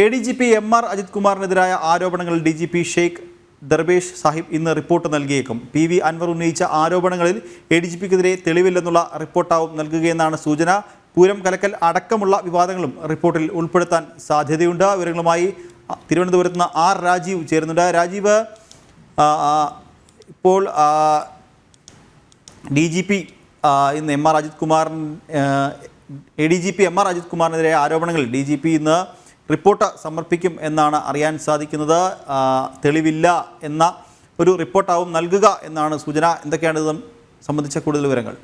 A D G P M R Ajith കുമാറിനെതിരായ ആരോപണങ്ങൾ D G P Sheikh Darvesh Sahib ഇന്ന് report നൽകിയേക്കും. P V Anwar ഉന്നയിച്ച ആരോപണങ്ങളിൽ A D G പിക്കെതിരെ തെളിവില്ലെന്നുള്ള റിപ്പോർട്ടാവും നൽകുകയെന്നാണ് സൂചന. പൂരം കലക്കൽ അടക്കമുള്ള വിവാദങ്ങളും റിപ്പോർട്ടിൽ ഉൾപ്പെടുത്താൻ സാധ്യതയുണ്ട്. വിവരങ്ങളുമായി തിരുവനന്തപുരത്ത് നിന്ന് ആർ രാജീവ് ചേരുന്നുണ്ട്. രാജീവ് ഇപ്പോൾ ഡി ജി പി ഇന്ന് M R Ajith കുമാറിൻ A D G P M R Ajith കുമാറിനെതിരെ ആരോപണങ്ങൾ ഡി ജി പി ഇന്ന് റിപ്പോർട്ട് സമർപ്പിക്കും എന്നാണ് അറിയാൻ സാധിക്കുന്നത്. തെളിവില്ല എന്ന ഒരു റിപ്പോർട്ടാവും നൽകുക എന്നാണ് സൂചന. എന്തൊക്കെയാണ് ഇത് സംബന്ധിച്ച കൂടുതൽ വിവരങ്ങൾ?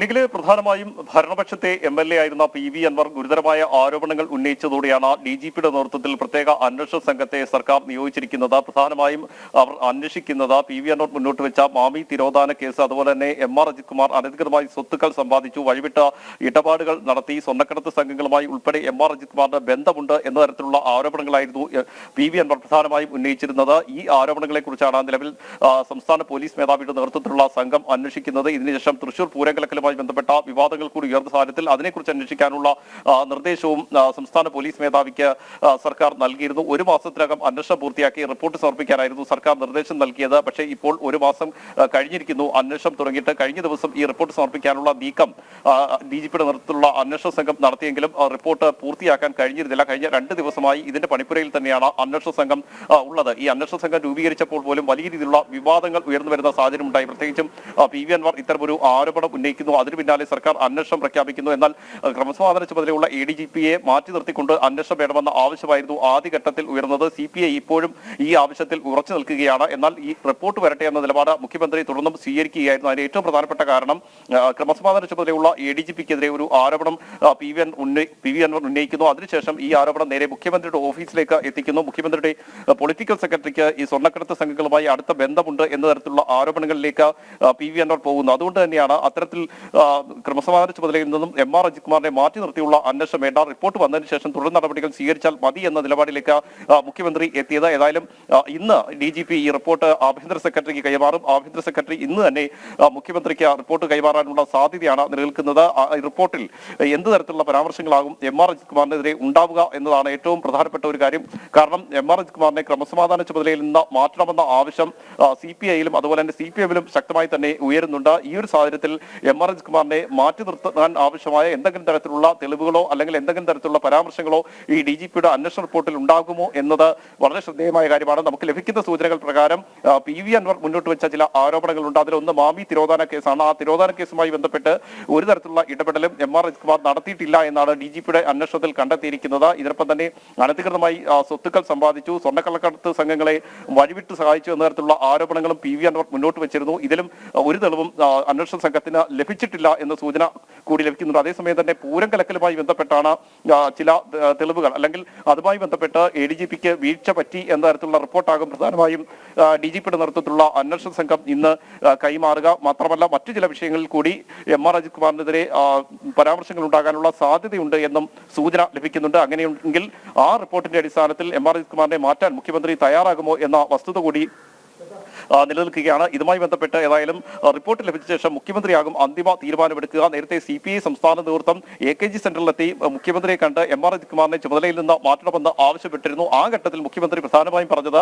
നിഖിൽ പ്രധാനമായും ഭരണപക്ഷത്തെ എം എൽ എ ആയിരുന്ന പി വി അൻവർ ഗുരുതരമായ ആരോപണങ്ങൾ ഉന്നയിച്ചതോടെയാണ് ഡി ജി പിയുടെ നേതൃത്വത്തിൽ പ്രത്യേക അന്വേഷണ സംഘത്തെ സർക്കാർ നിയോഗിച്ചിരിക്കുന്നത്. പ്രധാനമായും അവർ അന്വേഷിക്കുന്നത് പി വി അൻവർ മുന്നോട്ട് വെച്ച മാമി തിരോധാന കേസ് അതുപോലെ തന്നെ എം ആർ അജിത് കുമാർ അനധികൃതമായി സ്വത്തുക്കൾ സമ്പാദിച്ചു വഴിവിട്ട ഇടപാടുകൾ നടത്തി സ്വർണക്കടത്ത് സംഘങ്ങളുമായി ഉൾപ്പെടെ എം ആർ അജിത് കുമാറിന്റെ ബന്ധമുണ്ട് എന്ന തരത്തിലുള്ള ആരോപണങ്ങളായിരുന്നു പി വി അൻവർ പ്രധാനമായും ഉന്നയിച്ചിരുന്നത്. ഈ ആരോപണങ്ങളെ കുറിച്ചാണ് നിലവിൽ സംസ്ഥാന പോലീസ് മേധാവിയുടെ നേതൃത്വത്തിലുള്ള സംഘം അന്വേഷിക്കുന്നത്. ഇതിനുശേഷം തൃശൂർ പൂരങ്കലക്കലുമായി ബന്ധപ്പെട്ട വിവാദങ്ങൾ കൂടി ഉയർന്ന സാഹചര്യത്തിൽ അതിനെക്കുറിച്ച് അന്വേഷിക്കാനുള്ള നിർദ്ദേശവും സംസ്ഥാന പോലീസ് മേധാവിക്ക് സർക്കാർ നൽകിയിരുന്നു. ഒരു മാസത്തിനകം അന്വേഷണം പൂർത്തിയാക്കി റിപ്പോർട്ട് സമർപ്പിക്കാനായിരുന്നു സർക്കാർ നിർദ്ദേശം നൽകിയത്. പക്ഷേ ഇപ്പോൾ ഒരു മാസം കഴിഞ്ഞിരിക്കുന്നു അന്വേഷണം തുടങ്ങിയിട്ട്. കഴിഞ്ഞ ദിവസം ഈ റിപ്പോർട്ട് സമർപ്പിക്കാനുള്ള നീക്കം ഡി ജി പിയുടെ നേതൃത്വത്തിലുള്ള അന്വേഷണ സംഘം നടത്തിയെങ്കിലും റിപ്പോർട്ട് പൂർത്തിയാക്കാൻ കഴിഞ്ഞിരുന്നില്ല. കഴിഞ്ഞ രണ്ട് ദിവസമായി ഇതിന്റെ പണിപ്പുരയിൽ തന്നെയാണ് അന്വേഷണ സംഘം ഉള്ളത്. ഈ അന്വേഷണ സംഘം രൂപീകരിച്ചപ്പോൾ പോലും വലിയ രീതിയിലുള്ള വിവാദങ്ങൾ ഉയർന്നു വരുന്ന സാഹചര്യം ഉണ്ടായി പ്രത്യേകിച്ചും പി വി അൻവർ ഇത്തരമൊരു ആരോപണം ഉന്നയിക്കുന്നു. അതിനു പിന്നാലെ സർക്കാർ അന്വേഷണം പ്രഖ്യാപിക്കുന്നു. എന്നാൽ ക്രമസമാധാന ചുമതലയുള്ള എ ഡി ജി പിയെ മാറ്റി നിർത്തിക്കൊണ്ട് അന്വേഷണം വേണമെന്ന ആവശ്യമായിരുന്നു ആദ്യഘട്ടത്തിൽ ഉയർന്നത്. സി പി ഐ ഇപ്പോഴും ഈ ആവശ്യത്തിൽ ഉറച്ചു നിൽക്കുകയാണ്. എന്നാൽ ഈ റിപ്പോർട്ട് വരട്ടെ എന്ന നിലപാട് മുഖ്യമന്ത്രി തുടർന്നും സ്വീകരിക്കുകയായിരുന്നു. അതിന് ഏറ്റവും പ്രധാനപ്പെട്ട കാരണം ക്രമസമാധാന ചുമതലയുള്ള എ ഡി ജി പിക്കെതിരെ ഒരു ആരോപണം പി വി ഉന്നയി പി വി അൻവർ ഉന്നയിക്കുന്നു. അതിനുശേഷം ഈ ആരോപണം നേരെ മുഖ്യമന്ത്രിയുടെ ഓഫീസിലേക്ക് എത്തിക്കുന്നു. മുഖ്യമന്ത്രിയുടെ പൊളിറ്റിക്കൽ സെക്രട്ടറിക്ക് ഈ സ്വർണക്കടത്ത് സംഘങ്ങളുമായി അടുത്ത ബന്ധമുണ്ട് എന്ന തരത്തിലുള്ള ആരോപണങ്ങളിലേക്ക് പി വി അൻവർ പോകുന്നു. അതുകൊണ്ട് തന്നെയാണ് അത്തരത്തിൽ ക്രമസമാധാന ചുമതലയിൽ നിന്നും എം ആർ അജിത് കുമാറിനെ മാറ്റി നിർത്തിയുള്ള അന്വേഷണം വേണ്ട. റിപ്പോർട്ട് വന്നതിന് ശേഷം തുടർ നടപടികൾ സ്വീകരിച്ചാൽ മതി എന്ന നിലപാടിലേക്ക് മുഖ്യമന്ത്രി എത്തിയത്. ഏതായാലും ഇന്ന് ഡി ജി പി ഈ റിപ്പോർട്ട് ആഭ്യന്തര സെക്രട്ടറിക്ക് കൈമാറും. ആഭ്യന്തര സെക്രട്ടറി ഇന്ന് തന്നെ മുഖ്യമന്ത്രിക്ക് റിപ്പോർട്ട് കൈമാറാനുള്ള സാധ്യതയാണ് നിലനിൽക്കുന്നത്. റിപ്പോർട്ടിൽ എന്ത് തരത്തിലുള്ള പരാമർശങ്ങളാകും എം ആർ അജിത് കുമാറിനെതിരെ ഉണ്ടാവുക എന്നതാണ് ഏറ്റവും പ്രധാനപ്പെട്ട ഒരു കാര്യം. കാരണം എം ആർ അജിത് കുമാറിനെ ക്രമസമാധാന ചുമതലയിൽ നിന്ന് മാറ്റണമെന്ന ആവശ്യം സി പി ഐയിലും അതുപോലെ തന്നെ സി പി എമ്മിലും ശക്തമായി തന്നെ ഉയരുന്നുണ്ട്. ഈ ഒരു സാഹചര്യത്തിൽ എം ആർ അജിത് കുമാറിനെ മാറ്റി നിർത്താൻ ആവശ്യമായ എന്തെങ്കിലും തരത്തിലുള്ള തെളിവുകളോ അല്ലെങ്കിൽ എന്തെങ്കിലും തരത്തിലുള്ള പരാമർശങ്ങളോ ഈ ഡി ജി പിയുടെ അന്വേഷണ റിപ്പോർട്ടിൽ ഉണ്ടാകുമോ എന്നത് വളരെ ശ്രദ്ധേയമായ കാര്യമാണ്. നമുക്ക് ലഭിക്കുന്ന സൂചനകൾ പ്രകാരം പി വി അൻവർ മുന്നോട്ട് വെച്ച ചില ആരോപണങ്ങളുണ്ട്. അതിലൊന്ന് മാമി തിരോധാന കേസാണ്. ആ തിരോധാന കേസുമായി ബന്ധപ്പെട്ട് ഒരു തരത്തിലുള്ള ഇടപെടലും എം ആർ അജിത് കുമാർ നടത്തിയിട്ടില്ല എന്നാണ് ഡി ജി പിയുടെ അന്വേഷണത്തിൽ കണ്ടെത്തിയിരിക്കുന്നത്. ഇതിനൊപ്പം തന്നെ അനധികൃതമായി സ്വത്തുക്കൾ സമ്പാദിച്ചു. സ്വർണക്കള്ളക്കടത്ത് സംഘങ്ങളെ വഴിവിട്ട് സഹായിച്ചു എന്ന തരത്തിലുള്ള ആരോപണങ്ങളും പി വി അൻവർ മുന്നോട്ട് വെച്ചിരുന്നു. ഇതിലും ഒരു തെളിവും അന്വേഷണ സംഘത്തിന് ലഭിച്ചിട്ടില്ല എന്ന സൂചന കൂടി ലഭിക്കുന്നുണ്ട്. അതേസമയം തന്നെ പൂരം കലക്കലുമായി ബന്ധപ്പെട്ടാണ് ചില തെളിവുകൾ. അല്ലെങ്കിൽ അതുമായി ബന്ധപ്പെട്ട് എ ഡി ജി പിക്ക് വീഴ്ച പറ്റി എന്ന തരത്തിലുള്ള റിപ്പോർട്ടാകും. പ്രധാനമായും ഡി ജി പിയുടെ നേതൃത്വത്തിലുള്ള അന്വേഷണ സംഘം ഇന്ന് കൈമാറുക. മാത്രമല്ല മറ്റു ചില വിഷയങ്ങളിൽ കൂടി എം ആർ അജിത് കുമാറിനെതിരെ പരാമർശങ്ങൾ ഉണ്ടാകാനുള്ള സാധ്യതയുണ്ട് എന്നും സൂചന ലഭിക്കുന്നുണ്ട്. അങ്ങനെയുണ്ടെങ്കിൽ ആ റിപ്പോർട്ടിന്റെ അടിസ്ഥാനത്തിൽ എം ആർ അജിത് കുമാറിനെ മാറ്റാൻ മുഖ്യമന്ത്രി തയ്യാറാകുമോ എന്ന വസ്തുത കൂടി നിലനിൽക്കുകയാണ്. ഇതുമായി ബന്ധപ്പെട്ട് ഏതായാലും റിപ്പോർട്ട് ലഭിച്ച ശേഷം മുഖ്യമന്ത്രിയാകും. അന്തിമ തീരുമാനമെടുക്കുക. നേരത്തെ സി പി ഐ സംസ്ഥാന നേതൃത്വം എ കെ ജി സെന്ററിലെത്തി. മുഖ്യമന്ത്രിയെ കണ്ട് എം ആർ അജിത് കുമാറിനെ ചുമതലയിൽ നിന്ന് മാറ്റണമെന്ന് ആവശ്യപ്പെട്ടിരുന്നു. ആ ഘട്ടത്തിൽ മുഖ്യമന്ത്രി പ്രധാനമായും പറഞ്ഞത്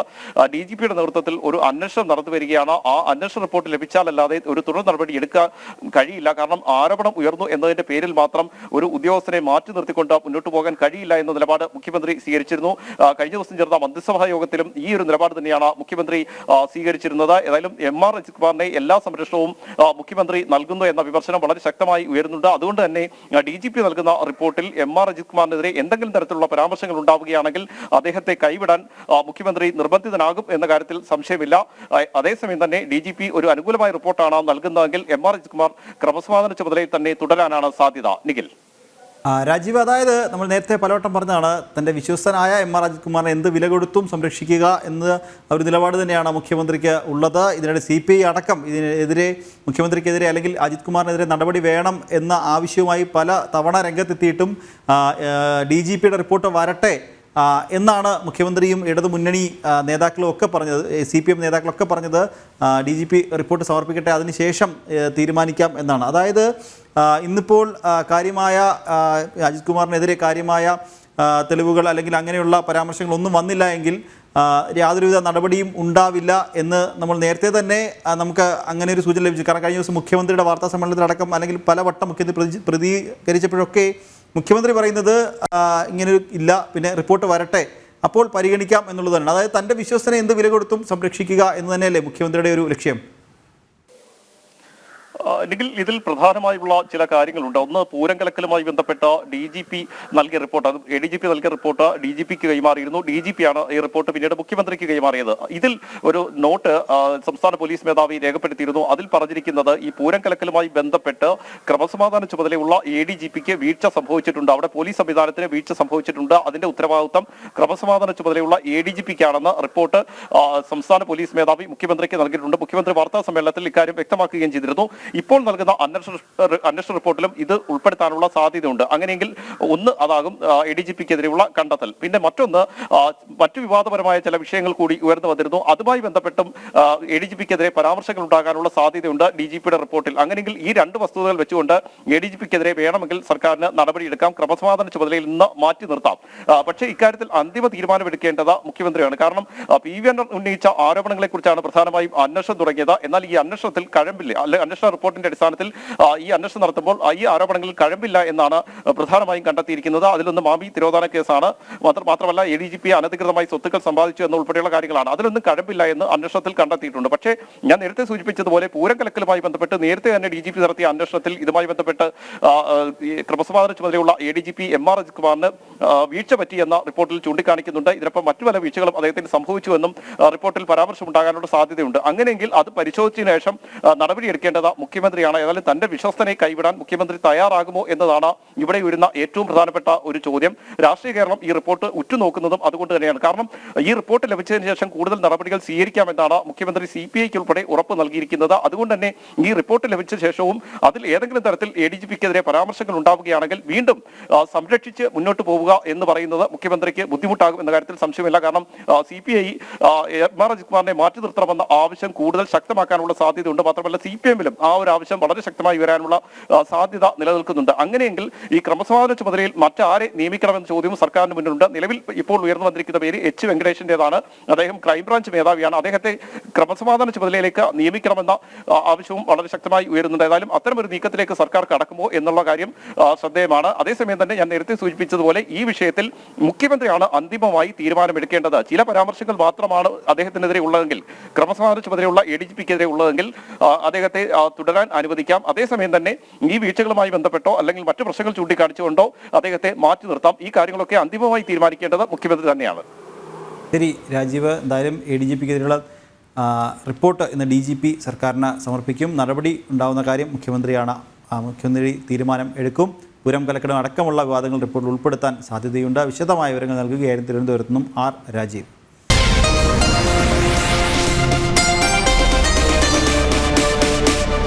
ഡി ജി പിയുടെ നേതൃത്വത്തിൽ ഒരു അന്വേഷണം നടന്നു വരികയാണ്. ആ അന്വേഷണ റിപ്പോർട്ട് ലഭിച്ചാലല്ലാതെ ഒരു തുടർ നടപടി എടുക്കാൻ കഴിയില്ല. കാരണം ആരോപണം ഉയർന്നു എന്നതിന്റെ പേരിൽ മാത്രം ഒരു ഉദ്യോഗസ്ഥനെ മാറ്റി നിർത്തിക്കൊണ്ട് മുന്നോട്ട് പോകാൻ കഴിയില്ല എന്ന നിലപാട് മുഖ്യമന്ത്രി സ്വീകരിച്ചിരുന്നു. കഴിഞ്ഞ ദിവസം ചേർന്ന മന്ത്രിസഭാ യോഗത്തിലും ഈ ഒരു നിലപാട് തന്നെയാണ് മുഖ്യമന്ത്രി ആ, സ്വീകരിച്ചിരുന്നത് ഏതായാലും എം ആർ അജിത് കുമാറിനെ എല്ലാ സംരക്ഷണവും മുഖ്യമന്ത്രി നൽകുന്നു എന്ന വിമർശനം വളരെ ശക്തമായി ഉയരുന്നുണ്ട്. അതുകൊണ്ട് തന്നെ ഡി ജി പി നൽകുന്ന റിപ്പോർട്ടിൽ എം ആർ അജിത് കുമാറിനെതിരെ എന്തെങ്കിലും തരത്തിലുള്ള പരാമർശങ്ങൾ ഉണ്ടാവുകയാണെങ്കിൽ അദ്ദേഹത്തെ കൈവിടാൻ മുഖ്യമന്ത്രി നിർബന്ധിതനാകും എന്ന കാര്യത്തിൽ സംശയമില്ല. അതേസമയം തന്നെ ഡി ജി പി ഒരു അനുകൂലമായ റിപ്പോർട്ടാണ് നൽകുന്നതെങ്കിൽ എം ആർ അജിത് കുമാർ ക്രമസമാധാന ചുമതലയിൽ തന്നെ തുടരാനാണ് സാധ്യത. നിഖിൽ. രാജീവ് അതായത് നമ്മൾ നേരത്തെ പലവട്ടം പറഞ്ഞതാണ് തന്റെ വിശ്വസ്തനായ എം ആർ അജിത് കുമാറിനെ എന്ത് വില കൊടുത്തും സംരക്ഷിക്കുക എന്ന ഒരു നിലപാട് തന്നെയാണ് മുഖ്യമന്ത്രിക്ക് ഉള്ളത്. ഇതിനിടെ സി പി ഐ അടക്കം ഇതിനെതിരെ മുഖ്യമന്ത്രിക്കെതിരെ അല്ലെങ്കിൽ അജിത് കുമാറിനെതിരെ നടപടി വേണം എന്ന ആവശ്യവുമായി പല തവണ രംഗത്തെത്തിയിട്ടും ഡി ജി പിയുടെ റിപ്പോർട്ട് വരട്ടെ എന്നാണ് മുഖ്യമന്ത്രിയും ഇടതു മുന്നണി ആ, നേതാക്കളും ഒക്കെ പറഞ്ഞത്. സി പി എം നേതാക്കളൊക്കെ പറഞ്ഞത് ഡി ജി പി റിപ്പോർട്ട് സമർപ്പിക്കട്ടെ അതിനുശേഷം തീരുമാനിക്കാം എന്നാണ്. അതായത് ഇന്നിപ്പോൾ കാര്യമായ അജിത് കുമാറിനെതിരെ കാര്യമായ തെളിവുകൾ അല്ലെങ്കിൽ അങ്ങനെയുള്ള പരാമർശങ്ങളൊന്നും വന്നില്ല എങ്കിൽ യാതൊരുവിധ നടപടിയും ഉണ്ടാവില്ല എന്ന് നമ്മൾ നേരത്തെ തന്നെ നമുക്ക് അങ്ങനെ ഒരു സൂചന ലഭിച്ചു. കാരണം കഴിഞ്ഞ ദിവസം മുഖ്യമന്ത്രിയുടെ വാർത്താ സമ്മേളനത്തിലടക്കം അല്ലെങ്കിൽ പലവട്ടം മുഖ്യമന്ത്രി പ്രതി പ്രതികരിച്ചപ്പോഴൊക്കെ മുഖ്യമന്ത്രി പറയുന്നത് ഇങ്ങനെ ഇല്ല പിന്നെ റിപ്പോർട്ട് വരട്ടെ അപ്പോൾ പരിഗണിക്കാം എന്നുള്ളതാണ്. അതായത് തന്റെ വിശ്വസനെ എന്ത് വില കൊടുത്തും സംരക്ഷിക്കുക എന്ന് തന്നെയല്ലേ മുഖ്യമന്ത്രിയുടെ ഒരു ലക്ഷ്യം? നിഖിൽ ഇതിൽ പ്രധാനമായുള്ള ചില കാര്യങ്ങളുണ്ട്. ഒന്ന് പൂരം കലക്കലുമായി ബന്ധപ്പെട്ട ഡി ജി പി നൽകിയ report. A D G P നൽകിയ റിപ്പോർട്ട് ഡി ജി പിക്ക് കൈമാറിയിരുന്നു. ഡി ജി പി ആണ് ഈ റിപ്പോർട്ട് പിന്നീട് മുഖ്യമന്ത്രിക്ക് കൈമാറിയത്. ഇതിൽ ഒരു നോട്ട് സംസ്ഥാന പോലീസ് മേധാവി രേഖപ്പെടുത്തിയിരുന്നു. അതിൽ പറഞ്ഞിരിക്കുന്നത് ഈ പൂരം കലക്കലുമായി ബന്ധപ്പെട്ട് ക്രമസമാധാന ചുമതലയുള്ള എ ഡി ജി പിക്ക് വീഴ്ച സംഭവിച്ചിട്ടുണ്ട്. അവിടെ പോലീസ് സംവിധാനത്തിന് വീഴ്ച സംഭവിച്ചിട്ടുണ്ട്. അതിന്റെ ഉത്തരവാദിത്വം ക്രമസമാധാന ചുമതലയുള്ള എ ഡി ജി പിക്കാണെന്ന് റിപ്പോർട്ട് സംസ്ഥാന പോലീസ് മേധാവി മുഖ്യമന്ത്രിക്ക് നൽകിയിട്ടുണ്ട്. മുഖ്യമന്ത്രി വാർത്താ സമ്മേളനത്തിൽ ഇക്കാര്യം വ്യക്തമാക്കുകയും ചെയ്തിരുന്നു. ഇപ്പോൾ നൽകുന്ന അന്വേഷണ അന്വേഷണ റിപ്പോർട്ടിലും ഇത് ഉൾപ്പെടുത്താനുള്ള സാധ്യതയുണ്ട്. അങ്ങനെയെങ്കിൽ ഒന്ന് അതാകും എ ഡി ജി പിക്കെതിരെയുള്ള കണ്ടെത്തൽ. പിന്നെ മറ്റൊന്ന് മറ്റു വിവാദപരമായ ചില വിഷയങ്ങൾ കൂടി ഉയർന്നു വന്നിരുന്നു. അതുമായി ബന്ധപ്പെട്ടും എ ഡി ജി പിക്കെതിരെ പരാമർശങ്ങൾ ഉണ്ടാകാനുള്ള സാധ്യതയുണ്ട് ഡി ജി പിയുടെ റിപ്പോർട്ടിൽ. അങ്ങനെയെങ്കിൽ ഈ രണ്ട് വസ്തുതകൾ വെച്ചുകൊണ്ട് എ ഡി ജി പിക്കെതിരെ വേണമെങ്കിൽ സർക്കാരിന് നടപടിയെടുക്കാം. ക്രമസമാധാന ചുമതലയിൽ നിന്ന് മാറ്റി നിർത്താം. പക്ഷേ ഇക്കാര്യത്തിൽ അന്തിമ തീരുമാനമെടുക്കേണ്ടത് മുഖ്യമന്ത്രിയാണ്. കാരണം പി വി എൻ ഉന്നയിച്ച ആരോപണങ്ങളെ കുറിച്ചാണ് പ്രധാനമായും അന്വേഷണം തുടങ്ങിയത്. എന്നാൽ ഈ അന്വേഷണത്തിൽ കഴമ്പില്ല അല്ലെങ്കിൽ അന്വേഷണ റിപ്പോർട്ടിന്റെ അടിസ്ഥാനത്തിൽ ഈ അന്വേഷണം നടത്തുമ്പോൾ ഈ ആരോപണങ്ങളിൽ കഴമ്പില്ല എന്നാണ് പ്രധാനമായും കണ്ടെത്തിയിരിക്കുന്നത്. അതിലൊന്ന് മാമി തിരോധാന കേസാണ്. മാത്ര- മാത്രമല്ല എ ഡി ജി പി അനധികൃതമായി സ്വത്തുക്കൾ സമ്പാദിച്ചു എന്ന ഉൾപ്പെടെയുള്ള കാര്യങ്ങളാണ്. അതിലൊന്നും കഴമ്പില്ല എന്ന് അന്വേഷണത്തിൽ കണ്ടെത്തിയിട്ടുണ്ട്. പക്ഷേ ഞാൻ നേരത്തെ സൂചിപ്പിച്ചതുപോലെ പൂരം കലക്കലുമായി ബന്ധപ്പെട്ട് നേരത്തെ തന്നെ ഡി ജി പി നടത്തിയ അന്വേഷണത്തിൽ ഇതുമായി ബന്ധപ്പെട്ട് ക്രമസമാധാന ചുമതലയുള്ള A D G P M R Ajith കുമാറിന് വീഴ്ച പറ്റിയെന്ന റിപ്പോർട്ടിൽ ചൂണ്ടിക്കാണിക്കുന്നുണ്ട്. ഇതിനൊപ്പം മറ്റു പല വീഴ്ചകളും അദ്ദേഹത്തിന് സംഭവിച്ചുവെന്നും റിപ്പോർട്ടിൽ പരാമർശമുണ്ടാകാനുള്ള സാധ്യതയുണ്ട്. അങ്ങനെയെങ്കിൽ അത് പരിശോധിച്ചതിനു ശേഷം നടപടിയെടുക്കേണ്ടത് നടപടിയെടുക്കേണ്ടത് മുഖ്യമന്ത്രിയാണ്. ഏതായാലും തന്റെ വിശ്വസ്തനെ കൈവിടാൻ മുഖ്യമന്ത്രി തയ്യാറാകുമോ എന്നതാണ് ഇവിടെ ഉയരുന്ന ഏറ്റവും പ്രധാനപ്പെട്ട ഒരു ചോദ്യം. രാഷ്ട്രീയ കേരളം ഈ റിപ്പോർട്ട് ഉറ്റുനോക്കുന്നതും അതുകൊണ്ട് തന്നെയാണ്. കാരണം ഈ റിപ്പോർട്ട് ലഭിച്ചതിന് ശേഷം കൂടുതൽ നടപടികൾ സ്വീകരിക്കാമെന്നാണ് മുഖ്യമന്ത്രി സി പി ഐക്ക് ഉൾപ്പെടെ ഉറപ്പ് നൽകിയിരിക്കുന്നത്. അതുകൊണ്ട് തന്നെ ഈ റിപ്പോർട്ട് ലഭിച്ച ശേഷവും അതിൽ ഏതെങ്കിലും തരത്തിൽ എ ഡി ജി പിക്കെതിരെ പരാമർശങ്ങൾ ഉണ്ടാവുകയാണെങ്കിൽ വീണ്ടും സംരക്ഷിച്ച് മുന്നോട്ട് പോവുക എന്ന് പറയുന്നത് മുഖ്യമന്ത്രിക്ക് ബുദ്ധിമുട്ടാകും എന്ന കാര്യത്തിൽ സംശയമില്ല കാരണം C P I M R Ajith കുമാറിനെ മാറ്റി നിർത്തണമെന്ന ആവശ്യം കൂടുതൽ ശക്തമാക്കാനുള്ള സാധ്യതയുണ്ട്. മാത്രമല്ല സി പി എമ്മിലും ആ ഒരു ആവശ്യം വളരെ ശക്തമായി വരാനുള്ള സാധ്യത നിലനിൽക്കുന്നുണ്ട്. അങ്ങനെയെങ്കിൽ ഈ ക്രമസമാധാന ചുമതലയിൽ മറ്റാരെ നിയമിക്കണമെന്ന ചോദ്യവും സർക്കാരിന് മുന്നിലുണ്ട്. നിലവിൽ ഇപ്പോൾ ഉയർന്നു വന്നിരിക്കുന്ന പേര് എച്ച് വെങ്കടേഷിന്റെതാണ് അദ്ദേഹം ക്രൈംബ്രാഞ്ച് മേധാവിയാണ്. അദ്ദേഹത്തെ ക്രമസമാധാന ചുമതലയിലേക്ക് നിയമിക്കണമെന്ന ആവശ്യവും വളരെ ശക്തമായി ഉയരുന്നുണ്ട്. ഏതായാലും അത്തരമൊരു നീക്കത്തിലേക്ക് സർക്കാർ കടക്കുമോ എന്നുള്ള കാര്യം ശ്രദ്ധേയമാണ്. അതേസമയം തന്നെ ഞാൻ നേരത്തെ സൂചിപ്പിച്ചതുപോലെ ഈ വിഷയത്തിൽ മുഖ്യമന്ത്രിയാണ് അന്തിമമായി തീരുമാനമെടുക്കേണ്ടത്. ചില പരാമർശങ്ങൾ മാത്രമാണ് അദ്ദേഹത്തിനെതിരെ ഉള്ളതെങ്കിൽ ക്രമസമാധാന ചുമതലയുള്ള എ ഡി ജി പിക്കെതിരെ ഉള്ളതെങ്കിൽ അദ്ദേഹത്തെ ആ, തുടരാൻ അനുവദിക്കാം. അതേസമയം തന്നെ ഈ വീഴ്ചകളുമായി ബന്ധപ്പെട്ടോ അല്ലെങ്കിൽ മറ്റു പ്രശ്നങ്ങൾ ചൂണ്ടിക്കാണിച്ചുകൊണ്ടോ അദ്ദേഹത്തെ മാറ്റി നിർത്താം. ഈ കാര്യങ്ങളൊക്കെ അന്തിമമായി തീരുമാനിക്കേണ്ടത് മുഖ്യമന്ത്രി തന്നെയാണ്. ശരി രാജീവ് എന്തായാലും എ ഡി ജി പിക്കെതിരെയുള്ള റിപ്പോർട്ട് ഇന്ന് ഡി ജി പി സർക്കാരിന് സമർപ്പിക്കും. നടപടി ഉണ്ടാകുന്ന കാര്യം മുഖ്യമന്ത്രിയാണ് മുഖ്യമന്ത്രി തീരുമാനം എടുക്കും. പുരം കലക്കടം അടക്കമുള്ള വിവാദങ്ങൾ റിപ്പോർട്ടിൽ ഉൾപ്പെടുത്താൻ സാധ്യതയുണ്ട്. വിശദമായ വിവരങ്ങൾ നൽകുകയായിരുന്നു തിരുവനന്തപുരത്ത് നിന്നും ആർ രാജീവ്.